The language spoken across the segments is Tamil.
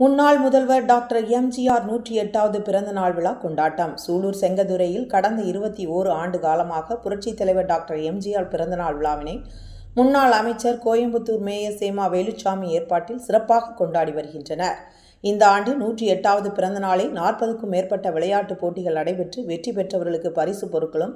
முன்னாள் முதல்வர் டாக்டர் எம்ஜிஆர் நூற்றி எட்டாவது பிறந்த நாள் விழா கொண்டாட்டம். சூலூர் செங்கதுரையில் கடந்த இருபத்தி ஓரு ஆண்டு காலமாக புரட்சித் தலைவர் டாக்டர் எம்ஜிஆர் பிறந்தநாள் விழாவினை முன்னாள் அமைச்சர் கோயம்புத்தூர் மேயர் சேமா வேலுச்சாமி ஏற்பாட்டில் சிறப்பாக கொண்டாடி வருகின்றனர். இந்த ஆண்டு நூற்றி எட்டாவது பிறந்த நாளை நாற்பதுக்கும் மேற்பட்ட விளையாட்டுப் போட்டிகள் நடைபெற்று வெற்றி பெற்றவர்களுக்கு பரிசு பொருட்களும்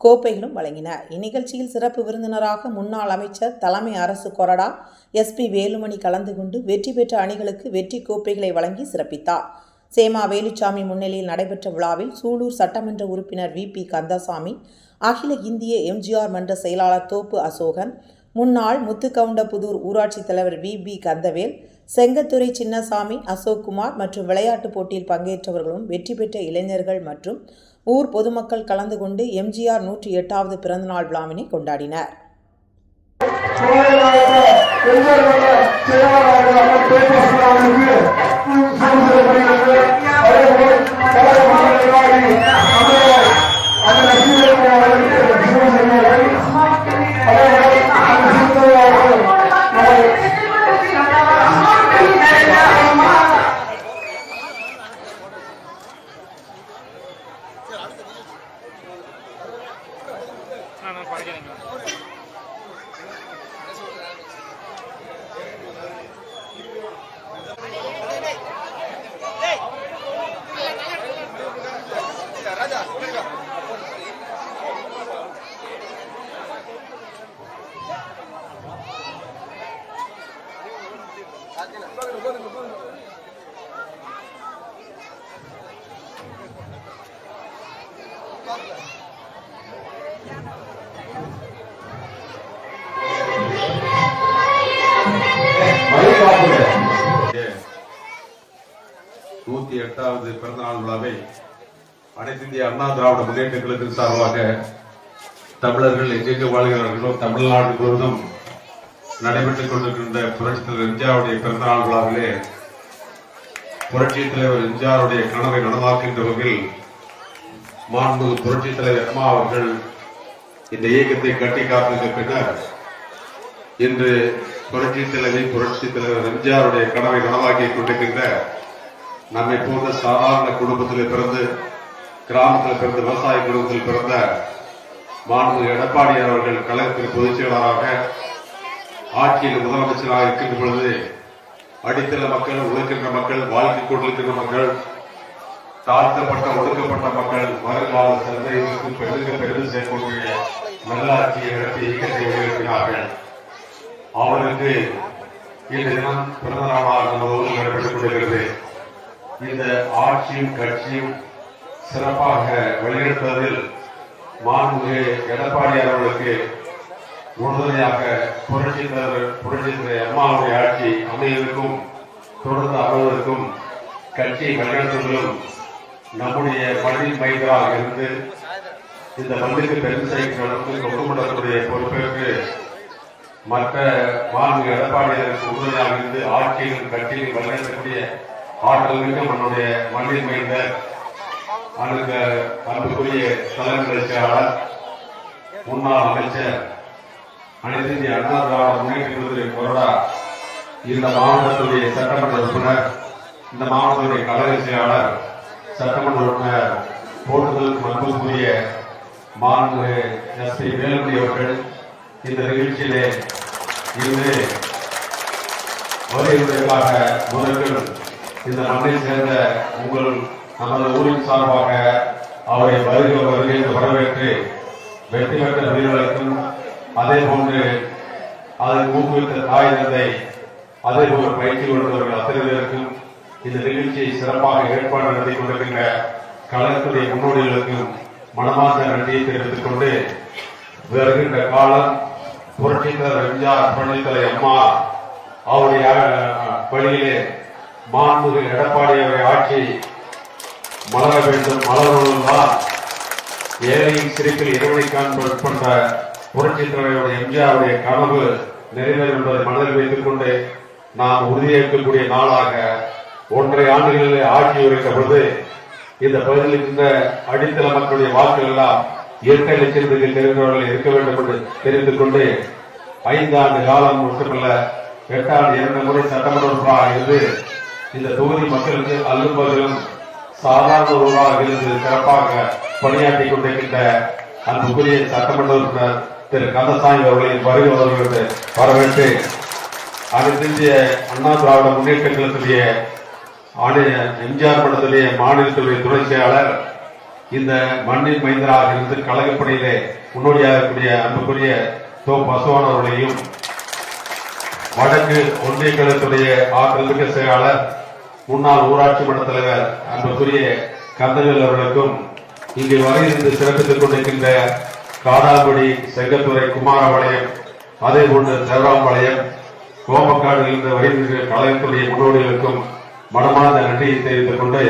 கோப்பைகளும் வழங்கின. இந்நிகழ்ச்சியில் சிறப்பு விருந்தினராக முன்னாள் அமைச்சர் தலைமை அரசு கொறடா எஸ்பி வேலுமணி கலந்து கொண்டு வெற்றி பெற்ற அணிகளுக்கு வெற்றி கோப்பைகளை வழங்கி சிறப்பித்தார். சேமா வேலுச்சாமி முன்னிலையில் நடைபெற்ற விழாவில் சூலூர் சட்டமன்ற உறுப்பினர் வி. பி. கந்தசாமி அகில இந்திய எம்ஜிஆர் மன்ற செயலாளர் தோப்பு அசோகன் முன்னாள் முத்துக்கவுண்டபுதூர் ஊராட்சி தலைவர் வி. பி. கந்தவேல் செங்கத்துறை சின்னசாமி அசோக்குமார் மற்றும் விளையாட்டுப் போட்டியில் பங்கேற்றவர்களும் வெற்றி பெற்ற இளைஞர்கள் மற்றும் ஊர் பொதுமக்கள் கலந்து கொண்டு எம்ஜிஆர் நூற்றி எட்டாவது பிறந்தநாள் விழாவினை கொண்டாடினர் நான் படிக்கிறேங்க நூத்தி எட்டாவது பிறந்தநாள் விழாவை அனைத்து இந்திய அண்ணா திராவிட முன்னேற்ற கழகத்தின் சார்பாக தமிழர்கள் எங்கெங்கு வாழ்கிறார்களோ தமிழ்நாடு முழுவதும் நடைபெற்றுக் கொண்டிருக்கின்ற புரட்சித் தலைவர் எம்ஜிஆருடைய பிறந்தநாள் விழாவிலே புரட்சி தலைவர் எம்ஜிஆருடைய கனவை நனவாக்கின்ற வகையில் மாண்பு புரட்சி தலைவர் அம்மா அவர்கள் இந்த இயக்கத்தை கட்டி காத்ததற்கு பின்னர் இன்று புரட்சி தலைவி புரட்சி தலைவர் எம்ஜிஆருடைய கனவை நனவாக்கி கொண்டிருக்கின்ற நம்மை போன்ற சாதாரண குடும்பத்தில் பிறந்து கிராமத்தில் பிறந்த விவசாய குடும்பத்தில் பிறந்த மாண்பு எடப்பாடியார் அவர்கள் கழகத்தின் பொதுச் செயலாளராக ஆட்சியில் முதலமைச்சராக இருக்கின்ற பொழுது அடித்தள மக்கள் உழைக்கின்ற மக்கள் வாழ்க்கை கொண்டிருக்கின்ற மக்கள் தாழ்த்தப்பட்ட ஒடுக்கப்பட்ட மக்கள் வருங்கால சந்தைகளுக்கு பெருக பெருது செய்யக்கூடிய நல்லாட்சியை நடத்தி இயக்கத்தை உருவாக்கினார்கள் அவருக்கு இன்று தினம் பிறந்த நாளாக நமது ஊரில் நடைபெற்றுக் கொண்டிருக்கிறது இந்த ஆட்சியும் கட்சியும் சிறப்பாக வழிநடத்துவதில் மாண்புமிகு எடப்பாடி அவர்களுக்கு உறுதுணையாக புரட்சி தலைவர் புரட்சி தலைவர் அம்மாவுடைய ஆட்சி அமைவதற்கும் தொடர்ந்து அமைவதற்கும் கட்சியை வழிநடத்துவதிலும் நம்முடைய மண்ணின் மைந்தராக இருந்து இந்த மண்ணுக்கு பெரும் செய்கிறவர்களுக்கு கொண்டுபடக்கூடிய பொறுப்பிற்கு மற்ற மாண்பு எடப்பாடியாருக்கு உறுதுணையாக இருந்து ஆட்சியிலும் கட்சியிலும் வழிநடத்தக்கூடிய ஆற்றல் மிக்க நம்முடைய மண்ணில் மைந்த அனுக அன்புக்குரிய தலைமை செயலாளர் முன்னாள் அமைச்சர் அனைத்து இந்திய அண்ணா திராவிட முன்னேற்ற கொறடா இந்த மாவட்டத்துடைய சட்டமன்ற உறுப்பினர் இந்த மாவட்டத்துடைய கழக செயலாளர் சட்டமன்ற உறுப்பினர் போட்டுதலுக்கு அன்புக்குரிய மாண்பு எஸ் பி வேலுமணி அவர்கள் இந்த நிகழ்ச்சியிலே இருந்து வருகிறதற்காக முதல்கள் இந்த மண்ணை சேர்ந்த உங்கள் நமது ஊரின் சார்பாக அவரை வருகிற வருகை வரவேற்று வெற்றி பெற்ற வீரர்களுக்கும் அதே போன்று அதை ஊக்குவித்த தாய் தந்தை அதே போன்று பயிற்சி கொடுத்தவர்கள் அத்தனை பேருக்கும் இந்த நிகழ்ச்சியை சிறப்பாக ஏற்பாடு நடத்தி கொண்டிருக்கின்ற கழகத்துடைய முன்னோடிகளுக்கும் மனமார்ந்த நன்றியை தெரிவித்துக் கொண்டு வருகின்ற காலம் புரட்சித்தலைவர் எம்ஜிஆர் பழனித்தலை அம்மா அவருடைய வழியிலே மாண்புமிகு எடப்பாடியாருடைய ஆட்சி மலர வேண்டும் மலர்வதுதான் ஏழையின் சிரிப்பில் இரவனை காண்பது கொண்ட புரட்சித் தலைவருடைய எம்ஜிஆருடைய கனவு நிறைவேறும் என்பதை மனதில் வைத்துக் கொண்டு நாம் உறுதியேற்கக்கூடிய நாளாக ஒன்றரை ஆண்டுகளிலே ஆட்சி உரைத்த பொழுது இந்த பகுதியில் இருந்த அடித்தள மக்களுடைய வாக்குகள் எல்லாம் இரட்டை லட்சத்துக்கு தெரிந்தவர்கள் இருக்க வேண்டும் என்று தெரிந்து கொண்டு ஐந்து ஆண்டு காலம் மட்டுமல்ல எட்டாண்டு இரண்டு முறை சட்டமன்ற இருந்து இந்த தொகுதி மக்களுக்கு அல்லும் பகலும் சாதாரண உருவாக இருந்து சிறப்பாக பணியாற்றிக் கொண்டிருக்கின்ற அன்புக்குரிய சட்டமன்ற உறுப்பினர் திரு கந்தசாமி அவர்களின் வருகை அவர்களுக்கு வரவேற்று அனைத்து அண்ணா திராவிட முன்னேற்ற கழகத்துடைய எம்ஜிஆர் மன்றத்துடைய மாநிலத்துடைய துணை செயலாளர் இந்த மண்ணின் மைந்தராக இருந்து கழகப்பணியிலே முன்னோடியாக இருக்கக்கூடிய அன்புக்குரிய தோ பசுவான் அவர்களையும் வடக்கு ஒன்றிய கழகத்துடைய ஆக்கிரமிக்க செயலாளர் முன்னாள் ஊராட்சி மன்ற தலைவர் அன்புக்குரிய கந்தவேல் அவர்களுக்கும் இங்கு வரையிருந்து சிறப்பித்துக் கொண்டிருக்கின்ற காடாங்குடி செங்கத்துறை குமாரபாளையம் அதே போன்று தேவராம்பாளையம் கோபக்காடு இருந்து வருகின்ற கழகத்துடைய முன்னோடிகளுக்கும் மனமார்ந்த நன்றியை தெரிவித்துக் கொண்டு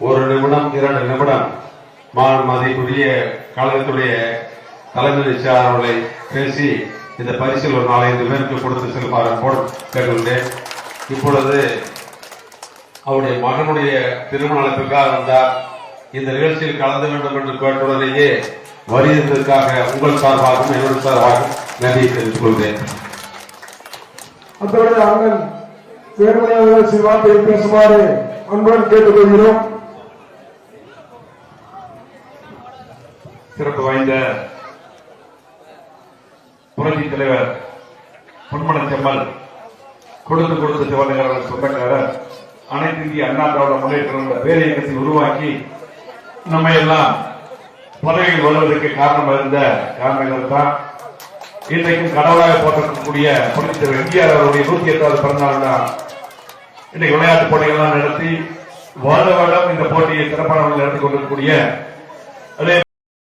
ஒரு நிமிடம் இரண்டு நிமிடம் மா- மதிப்புரிய கழகத்துடைய தலைமை செயலாளர்களை பேசி இந்த பரிசில் ஒரு நாலஞ்சு பேருக்கு கொடுத்து செல்வார் போல் கேட்டுள்ளேன் இப்பொழுது அவருடைய மகனுடைய திருமணத்திற்காக இருந்தார் வந்தார். இந்த நிகழ்ச்சியில் கலந்து வேண்டும் என்று கேட்டுள்ளதையே வருகிறதற்காக உங்கள் சார்பாகவும் என்னுடைய சார்பாகவும் நன்றியை தெரிவித்துக் கொள்கிறேன். அத்தோடு அண்ணன் வேறுமனையாக பேசுமாறு அன்புடன் கேட்டுக்கொள்கிறோம் சிறப்பு வாய்ந்த புரட்சி தலைவர் பொன்மன செம்மல். கொடுத்து கொடுத்து சிவநகர சொந்தக்காரர் அனைத்து இந்திய அண்ணா திராவிட முன்னேற்ற பேரியக்கத்தை உருவாக்கி நம்ம எல்லாம் பதவியில் வருவதற்கு காரணம் இருந்த காரணங்கள் தான் இன்றைக்கும் கடவுளாக போற்றக்கூடிய புரட்சி எம்ஜிஆர் அவருடைய நூத்தி எட்டாவது பிறந்தநாள் தான் இன்றைக்கு விளையாட்டு போட்டிகள்லாம் நடத்தி வருட வருடம் இந்த போட்டியை சிறப்பான நடத்தி கொண்டிருக்கக்கூடிய அதே